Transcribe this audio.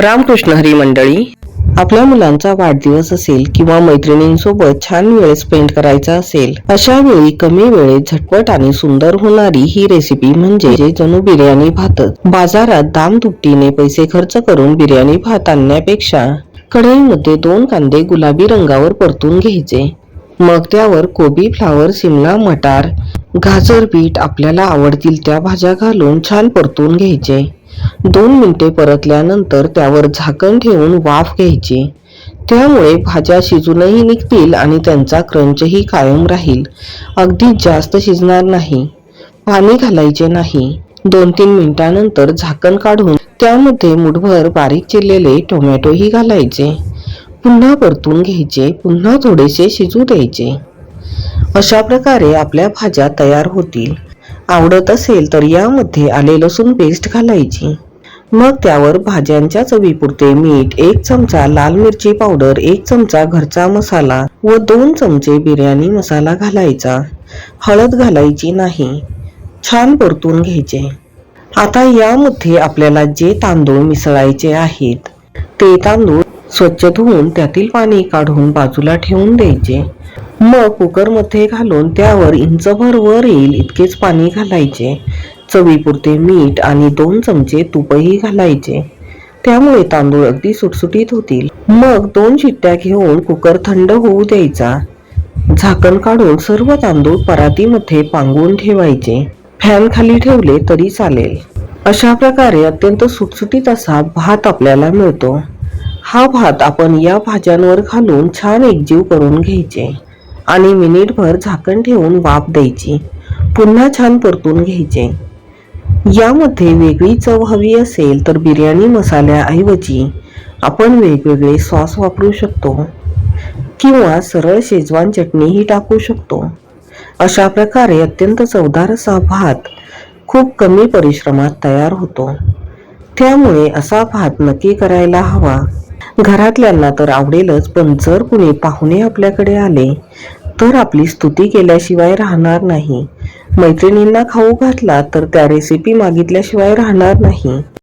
रामकृष्ण हरी मंडळी आपल्या मुलांचा वाढदिवस असेल किंवा मैत्रिणींसोबत छान वेळ स्पेंड करायचा असेल अशा वेळी कमी वेळेत झटपट आणि सुंदर होणारी ही रेसिपी म्हणजे जणू बिर्याणी भातच. बाजारात दाम दुपटीने पैसे खर्च करून बिर्याणी भात आणण्यापेक्षा कढईमध्ये दोन कांदे गुलाबी रंगावर परतून घ्यायचे. मग त्यावर कोबी फ्लावर सिमला मटार गाजर बीट आपल्याला आवडतील त्या भाज्या घालून छान परतून घ्यायचे. दोन मिनिटे परतल्यानंतर त्यावर झाकण ठेवून वाफ घ्यायची. त्यामुळे भाज्या शिजूनही निघतील आणि त्यांचा क्रंचही कायम राहील. अगदी जास्त शिजणार नाही. पाणी घालायचे नाही. दोन तीन मिनिटानंतर झाकण काढून त्यामध्ये मुठभर बारीक चिरलेले टोमॅटोही घालायचे. पुन्हा परतून घ्यायचे पुन्हा थोडेसे शिजू द्यायचे. अशा प्रकारे आपल्या भाज्या तयार होतील. आवडत असेल तर यामध्ये आले लसूण पेस्ट घालायची. मग त्यावर भाज्यांच्या चवीपुरते मीठ एक चमचा लाल मिरची पावडर एक चमचा घरचा मसाला व दोन चमचे बिर्याणी मसाला घालायचा. हळद घालायची नाही. छान परतून घ्यायचे. आता यामध्ये आपल्याला जे तांदूळ मिसळायचे आहेत ते तांदूळ स्वच्छ धुवून त्यातील पाणी काढून बाजूला ठेवून द्यायचे. मग कुकरमध्ये घालून त्यावर इंचभर वर येईल इतकेच पाणी घालायचे. चवीपुरते मीठ आणि दोन चमचे तुपही घालायचे. त्यामुळे तांदूळ अगदी सुटसुटीत होतील. मग दोन शिट्ट्या घेऊन कुकर थंड होऊ द्यायचा. झाकण काढून सर्व तांदूळ परातीमध्ये पांगून ठेवायचे. फॅन खाली ठेवले तरी चालेल. अशा प्रकारे अत्यंत सुटसुटीत असा भात आपल्याला मिळतो. हा भात आपण या भाज्यांवर घालून छान एकजीव करून घ्यायचे. आणि मिनिटभर झाकण ठेवून वाफ द्यायची. पुन्हा छान परतून घ्यायचे. यामध्ये वेगळी चव हवी असेल तर बिर्याणी मसाल्याऐवजी आपण वेगवेगळे सॉस वापरू शकतो किंवा सरळ शेजवान चटणीही टाकू शकतो. अशा प्रकारे अत्यंत चवदार असा भात खूप कमी परिश्रमात तयार होतो. त्यामुळे असा भात नक्की करायला हवा. घरातल्यांना तर आवडेलच पण जर कुणी पाहुणे आपल्याकडे आले तर आपली स्तुती केल्याशिवाय राहणार नाही. मैत्रिणींना खाऊ घातला तर त्या रेसिपी मागितल्याशिवाय राहणार नाही.